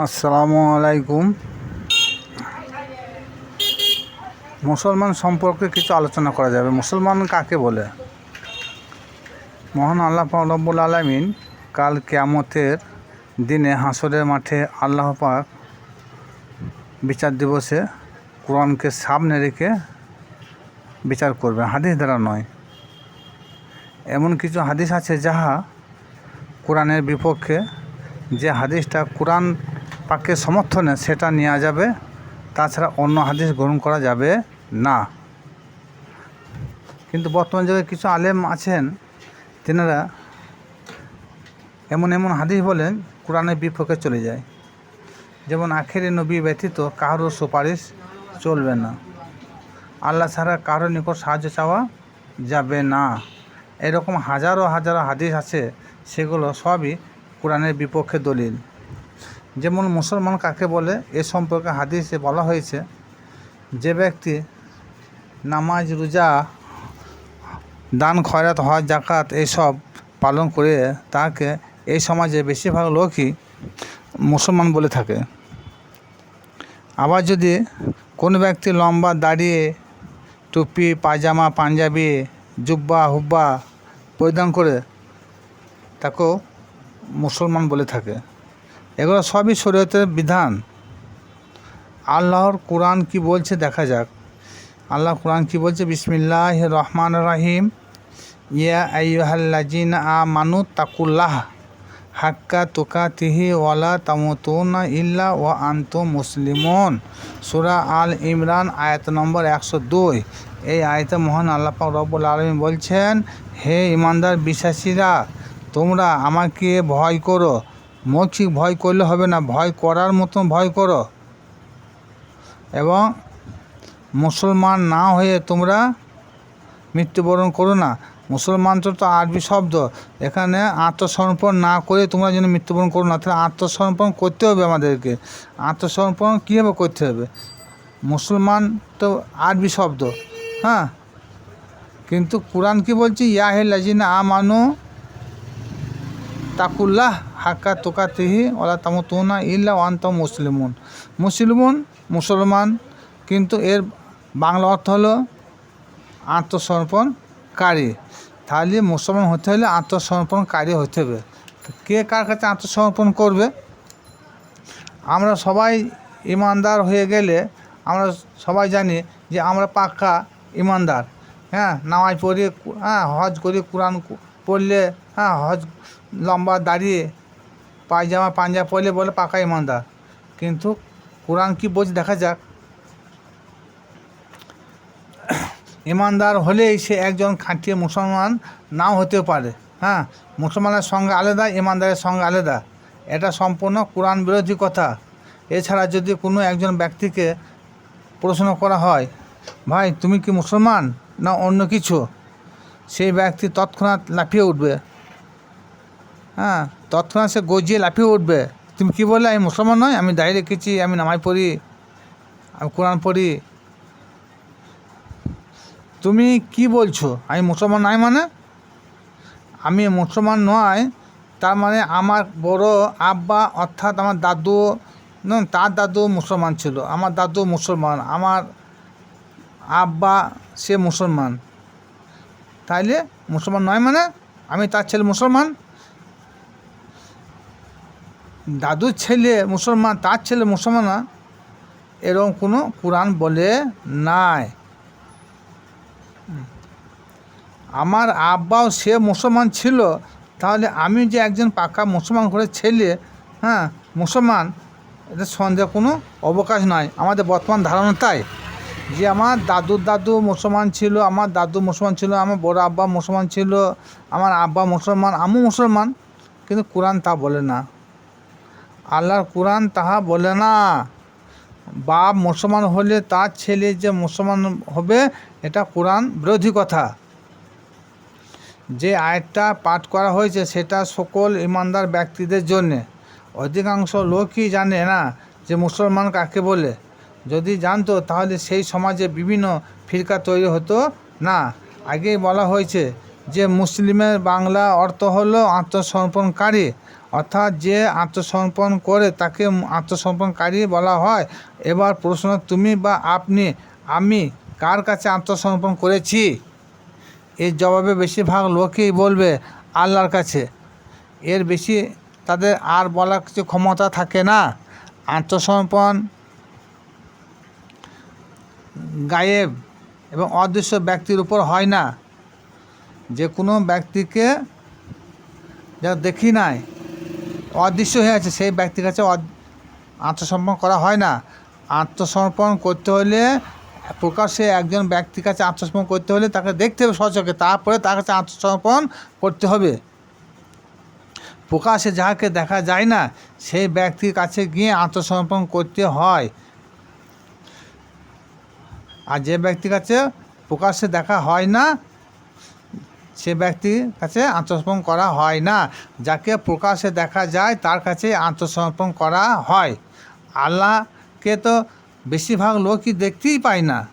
আসসালামু আলাইকুম। মুসলমান সম্পর্কে কিছু আলোচনা করা যাবে। মুসলমান কাকে বলে? মহান আল্লাহ রব্বুল আলমিন কাল কেয়ামতের দিনে হাসরের মাঠে আল্লাহ পাক বিচার দিবসে কোরআনকে সামনে রেখে বিচার করবে হাদিস দ্বারা নয়। এমন কিছু হাদিস আছে যাহা কোরআনের বিপক্ষে যে হাদিসটা কোরআন পাকের সমর্থনে সেটা নেওয়া যাবে, তাছাড়া অন্য হাদিস গ্রহণ করা যাবে না। কিন্তু বর্তমান যুগে কিছু আলেম আছেন, তেনারা এমন এমন হাদিস বলেন, কোরআনের বিপক্ষে চলে যায়। যেমন আখেরে নবী ব্যতীত কারোর সুপারিশ চলবে না। আল্লাহ ছাড়া কারোর নিকট সাহায্য চাওয়া যাবে না। এরকম হাজারো হাজারো হাদিস আছে, সেগুলো সবই কোরআনের বিপক্ষে দলিল। যেমন মুসলমান কাকে বলে, এ সম্পর্কে হাদিসে বলা হয়েছে, যে ব্যক্তি নামাজ, রোজা, দান, খয়রাত, হজ জাকাত এইসব পালন করে তাকে এই সমাজে বেশিরভাগ লোকই মুসলমান বলে থাকে। আবার যদি কোনো ব্যক্তি লম্বা দাঁড়িয়ে টুপি, পায়জামা, পাঞ্জাবি, জুব্বা, হুব্বা পরিধান করে, তাকেও মুসলমান বলে থাকে। এগুলো সবই শরীয়তের বিধান। আল্লাহর কোরআন কি বলছে দেখা যাক। আল্লাহ কোরআন কি বলছে? বিসমিল্লাহ রহমান রাহিম। ইয়া আইহাল্লাজিন আ মানু তাকুল্লাহ হাক্কা তুকাতিহি ওয়ালা তামুতুনা ইল্লা ও আন্ত মুসলিমন। সুরা আল ইমরান আয়াত নম্বর একশো দুই। এই আয়তে মহান আল্লাহ পাক রব্বুল আলমী বলছেন, হে ইমানদার বিশ্বাসীরা, তোমরা আমাকে ভয় করো। মৌখিক ভয় করলে হবে না, ভয় করার মতন ভয় করো। এবং মুসলমান না হয়ে তোমরা মৃত্যুবরণ করো না। মুসলমান তো তো আরবি শব্দ। এখানে আত্মসমর্পণ না করে তোমরা যেন মৃত্যুবরণ করো না, তাহলে আত্মসমর্পণ করতে হবে আমাদেরকে। আত্মসমর্পণ কীভাবে করতে হবে? মুসলমান তো আরবি শব্দ হ্যাঁ? কিন্তু কোরআন কি বলছি? ইয়াহে লাজিনা আ মানু তাকুল্লাহ হাক্কা তোকা তোকাতিহি ওলা তামতুনা ইল্লা ওয়ান্ত মুসলিমুন। মুসলিমুন, মুসলমান, কিন্তু এর বাংলা অর্থ হলো আত্মসমর্পণকারী। তাহলে মুসলমান হতে হলে আত্মসমর্পণকারী হতে হবে। কে কার কাছে আত্মসমর্পণ করবে? আমরা সবাই ইমানদার হয়ে গেলে আমরা সবাই জানি যে আমরা পাক্কা ইমানদার। হ্যাঁ নামাজ পড়ি হ্যাঁ হজ করি কোরআন পড়লে হ্যাঁ হজ লম্বা দাঁড়িয়ে পায়জামা, পাঞ্জাব পরলে বলে পাকা ইমানদার। কিন্তু কোরআন কি বলছে দেখা যাক। ইমানদার হলেই সে একজন খাঁটিয়ে মুসলমান নাও হতে পারে। হ্যাঁ মুসলমানের সঙ্গে আলাদা, ইমানদারের সঙ্গে আলাদা। এটা সম্পূর্ণ কোরআন বিরোধী কথা। এছাড়া যদি কোনো একজন ব্যক্তিকে প্রশ্ন করা হয়, ভাই, তুমি কি মুসলমান না অন্য কিছু? সেই ব্যক্তি তৎক্ষণাৎ লাফিয়ে উঠবে। হ্যাঁ তৎক্ষণাৎ সে গজিয়ে লাফিয়ে উঠবে। তুমি কি বললে, আমি মুসলমান নয় আমি দাঁড়িয়ে রেখেছি, আমি নামাজ পড়ি, আমি কোরআন পড়ি। তুমি কি বলছো? আমি মুসলমান নয় মানে? আমি মুসলমান নয় তার মানে আমার বড় আব্বা, অর্থাৎ আমার দাদু তার দাদু মুসলমান ছিল, আমার দাদু মুসলমান, আমার আব্বা সে মুসলমান। তাইলে মুসলমান নয় মানে আমি তার ছেলে মুসলমান। দাদুর ছেলে মুসলমান, তার ছেলে মুসলমান এরকম কোনো কোরআন বলে নাই। আমার আব্বাও সে মুসলমান ছিল, তাহলে আমি যে একজন পাকা মুসলমান ঘরের ছেলে হ্যাঁ মুসলমান এটা সন্দেহ কোনো অবকাশ নয় আমাদের বর্তমান ধারণা তাই। যে আমার দাদুর দাদু মুসলমান ছিল, আমার দাদু মুসলমান ছিল, আমার বড় আব্বা মুসলমান ছিল, আমার আব্বা মুসলমান আমিও মুসলমান, কিন্তু কোরআন তা বলে না। আল্লাহর কোরআন তাহা বলে না। বাপ মুসলমান হলে তার ছেলে যে মুসলমান হবে, এটা কোরআন বিরোধী কথা। যে আয়াতটা পাঠ করা হয়েছে, সেটা সকল ইমানদার ব্যক্তিদের জন্যে। অধিকাংশ লোকই জানে না যে মুসলমান কাকে বলে। যদি জানতো, তাহলে সেই সমাজে বিভিন্ন ফিরকা তৈরি হতো না। আগেই বলা হয়েছে যে, মুসলিমের বাংলা অর্থ হলো আত্মসমর্পণকারী। অর্থাৎ যে আত্মসমর্পণ করে, তাকে আত্মসমর্পণকারী বলা হয়। এবার প্রশ্ন, তুমি বা আপনি, আমি কার কাছে আত্মসমর্পণ করেছি? এর জবাবে বেশিরভাগ লোকেই বলবে, আল্লাহর কাছে। এর বেশি তাদের আর বলার কিছু ক্ষমতা থাকে না। আত্মসমর্পণ গায়েব এবং অদৃশ্য ব্যক্তির উপর হয় না। যে কোনো ব্যক্তিকে যা দেখি নাই, অদৃশ্য হয়ে আছে, সেই ব্যক্তির কাছে আত্মসমর্পণ করা হয় না। আত্মসমর্পণ করতে হলে প্রকাশ্যে একজন ব্যক্তির কাছে আত্মসমর্পণ করতে হলে তাকে দেখতে হবে সচকে তারপরে তার কাছে আত্মসমর্পণ করতে হবে। প্রকাশে যাহাকে দেখা যায় না, সেই ব্যক্তির কাছে গিয়ে আত্মসমর্পণ করতে হয়। আর যে ব্যক্তির কাছে প্রকাশ্যে দেখা হয় না সে ব্যক্তির কাছে আত্মসমর্পণ করা হয় না। যাকে প্রকাশ্যে দেখা যায় তার কাছে আত্মসমর্পণ করা হয়। আল্লাহকে তো বেশিরভাগ লোকই দেখতেই পায় না।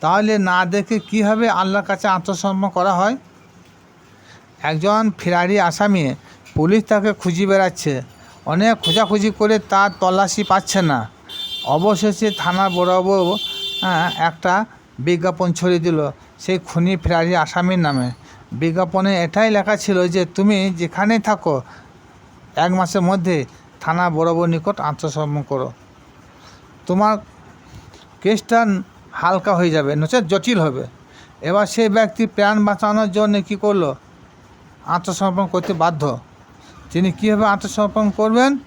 তাহলে না দেখে কীভাবে আল্লাহর কাছে আত্মসমর্পণ করা হয়? একজন ফেরারি আসামি পুলিশ তাকে খুঁজে বেড়াচ্ছে। অনেক খোঁজাখুঁজি করে তার তল্লাশি পাচ্ছে না। অবশেষে বড়বাবু হ্যাঁ, একটা বিজ্ঞাপন ছড়িয়ে দিল। সেই খুনি ফেরারি আসামির নামে। বিজ্ঞাপনে এটাই লেখা ছিল যে, তুমি যেখানেই থাকো, এক মাসের মধ্যে থানা বড়বাবুর নিকট আত্মসমর্পণ করো। তোমার কেসটা হালকা হয়ে যাবে নচেত জটিল হবে এবার সেই ব্যক্তি প্রাণ বাঁচানোর জন্য কী করল? আত্মসমর্পণ করতে বাধ্য। তিনি কীভাবে আত্মসমর্পণ করবেন?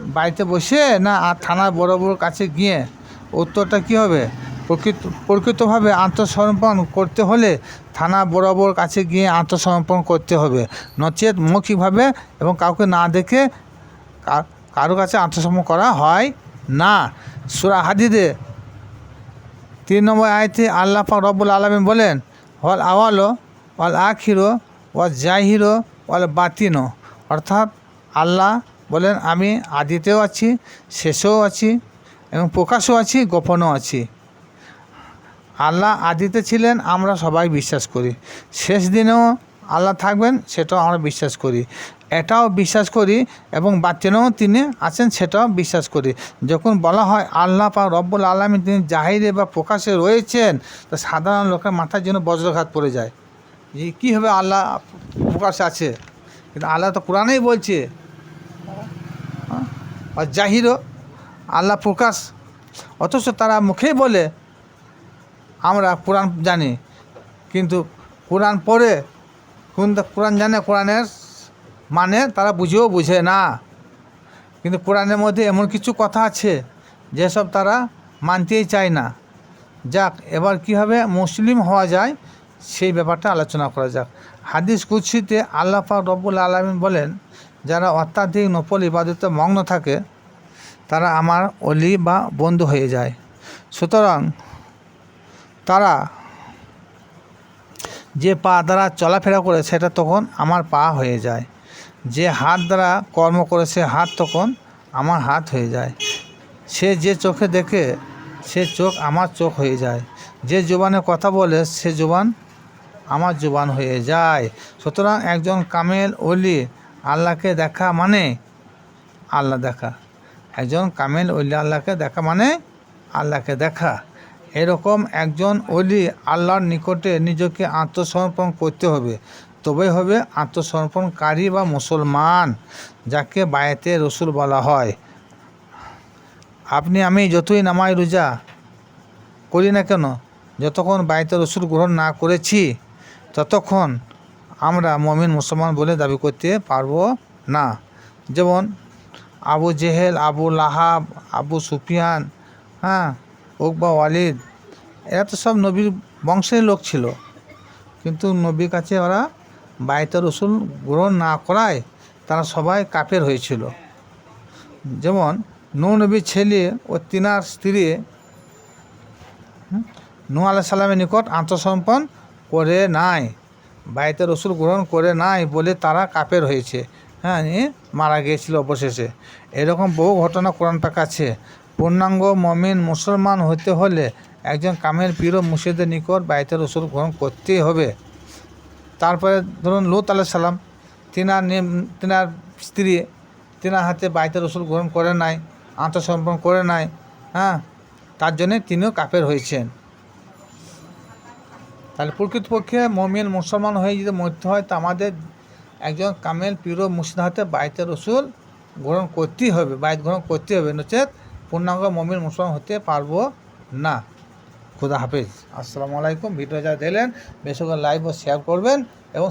বাড়িতে বসে না, আর থানার বড় বড় কাছে গিয়ে? উত্তরটা কী হবে? প্রকৃত, প্রকৃতভাবে আত্মসমর্পণ করতে হলে থানা বরাবর কাছে গিয়ে আত্মসমর্পণ করতে হবে। নচেত মৌখিকভাবে এবং কাউকে না দেখে কারও কাছে আত্মসমর্পণ করা হয় না। সুরা হাদিদে তিন নম্বর আয়তে আল্লাহ রব্বুল আলমী বলেন, ওয়াল আওয়ালো, ওয়াল আখিরো, ওয়াল জাহিরো, ওয়াল বাতিনো। অর্থাৎ আল্লাহ বলেন, আমি আদিতেও আছি, শেষেও আছি এবং প্রকাশও আছি, গোপনও আছি। আল্লাহ আদিতে ছিলেন, আমরা সবাই বিশ্বাস করি। শেষ দিনেও আল্লাহ থাকবেন, সেটাও আমরা বিশ্বাস করি। এটাও বিশ্বাস করি এবং বাচ্চানেও তিনি আছেন, সেটাও বিশ্বাস করি। যখন বলা হয় আল্লাহ পা রব্বুল আলমী তিনি জাহিরে বা প্রকাশে রয়েছেন, তা সাধারণ লোকের মাথার জন্য বজ্রঘাত পড়ে যায়। যে কীভাবে আল্লাহ প্রকাশে আছে? কিন্তু আল্লাহ তো কোরআনেই বলছে? আর জাহিরও আল্লাহ প্রকাশ। অথচ তারা মুখেই বলে আমরা কোরআন জানি। কিন্তু কোরআন পড়ে কোন কোরআন জানে, কোরআনের মানে তারা বুঝেও বুঝে না। কিন্তু কোরআনের মধ্যে এমন কিছু কথা আছে, যেসব তারা মানতেই চায় না। যাক, এবার কীভাবে মুসলিম হওয়া যায়, সেই ব্যাপারটা আলোচনা করা যাক। হাদিস কুৎসিতে আল্লাহ পাক রব্বুল আলমিন বলেন, যারা অত্যাধিক নফল ইবাদতে মগ্ন থাকে, তারা আমার অলি বা বন্ধু হয়ে যায়। সুতরাং তারা যে পা দ্বারা চলাফেরা করে সেটা তখন আমার পা হয়ে যায়। যে হাত দ্বারা কর্ম করে সে হাত তখন আমার হাত হয়ে যায়। সে যে চোখে দেখে, সে চোখ আমার চোখ হয়ে যায়। যে জোবানে কথা বলে, সে জোবান আমার জোবান হয়ে যায়। সুতরাং একজন কামেল অলি আল্লাহকে দেখা মানে আল্লাহ দেখা। একজন কামেল অলি আল্লাহকে দেখা মানে আল্লাহকে দেখা। এরকম একজন অলি আল্লাহর নিকটে নিজেকে আত্মসমর্পণ করতে হবে। তবে হবে আত্মসমর্পণকারী বা মুসলমান, যাকে বায়েতে রসুল বলা হয়। আপনি, আমি যতই নামাই রোজা করি না কেন, যতক্ষণ বায়তে রসুল গ্রহণ না করেছি, ততক্ষণ আমরা মমিন, মুসলমান বলে দাবি করতে পারব না। যেমন আবু জেহেল, আবু লাহাব, আবু সুফিয়ান হ্যাঁ ওকবা ওয়ালিদ, এরা তো সব নবীর বংশের লোক ছিল। কিন্তু নবীর কাছে ওরা বায়তে রসুল গ্রহণ না করায় তারা সবাই কাফের হয়েছিল। যেমন নৌ নবীর ছেলে ও তিনার স্ত্রী নু আলাহ সাল্লামের নিকট আত্মসমর্পণ করে নাই বাড়িতে রসুল গ্রহণ করে নাই বলে তারা কাপের হয়েছে। হ্যাঁ মারা গিয়েছিল অবশেষে। এরকম বহু ঘটনা কোরআন পাক আছে। পূর্ণাঙ্গ মমিন মুসলমান হতে হলে একজন কামের পীর মুর্শিদের নিকট বাড়িতে রসুল গ্রহণ করতেই হবে। তারপরে ধরুন লুত আলাহ সালাম, তিনার তিনার স্ত্রী, তিনার হাতে বাইতে রসুল গ্রহণ করে নাই, আত্মসমর্পণ করে নাই হ্যাঁ তার জন্যে তিনিও কাপের হয়েছেন। তাহলে প্রকৃতপক্ষে মমিন মুসলমান হয়ে যদি মরতে হয়, তা আমাদের একজন কামেল পিরো মুর্শিদ হাতে বাইতে রসুল গ্রহণ করতেই হবে বাইত গ্রহণ করতেই হবে। নচেত পূর্ণাঙ্গ মমিন মুসলমান হতে পারব না। খুদা হাফিজ। আসসালামু আলাইকুম। ভিডিও যা দিলেন বেশি করে লাইভ ও শেয়ার করবেন এবং